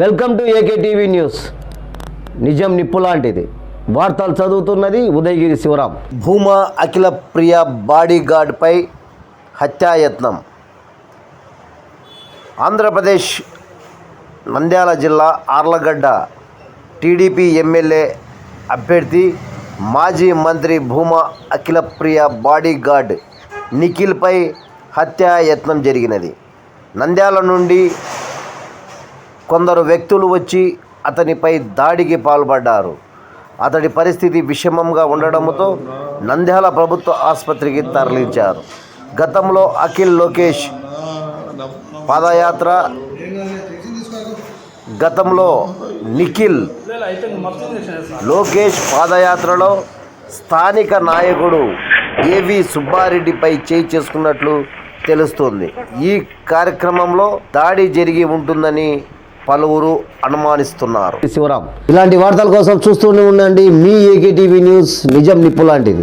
Welcome to AK TV news. నిజం నిప్పు లాంటిది. వార్తలు చదువుతున్నది ఉదయగిరి శివరాం. భూమా అఖిల ప్రియ బాడీగార్డ్పై హత్యాయత్నం. ఆంధ్రప్రదేశ్ నంద్యాల జిల్లా ఆర్లగడ్డ టీడీపీ ఎమ్మెల్యే అభ్యర్థి మాజీ మంత్రి భూమా అఖిలప్రియ బాడీగార్డ్ నిఖిల్పై హత్యాయత్నం జరిగినది. నంద్యాల నుండి కొందరు వ్యక్తులు వచ్చి అతనిపై దాడికి పాల్పడ్డారు. అతడి పరిస్థితి విషమంగా ఉండడంతో నంద్యాల ప్రభుత్వ ఆసుపత్రికి తరలించారు. గతంలో అఖిల్ లోకేష్ పాదయాత్ర గతంలో నిఖిల్ లోకేష్ పాదయాత్రలో స్థానిక నాయకుడు ఏవి సుబ్బారెడ్డిపై చేయి చేసుకున్నట్లు తెలుస్తుంది. ఈ కార్యక్రమంలో దాడి జరిగి ఉంటుందని పలువురు అనుమానిస్తున్నారు. శివరాం ఇలాంటి వార్తల కోసం చూస్తూనే ఉండండి మీ ఏకే టీవీ న్యూస్ నిజం నిప్పు లాంటిది.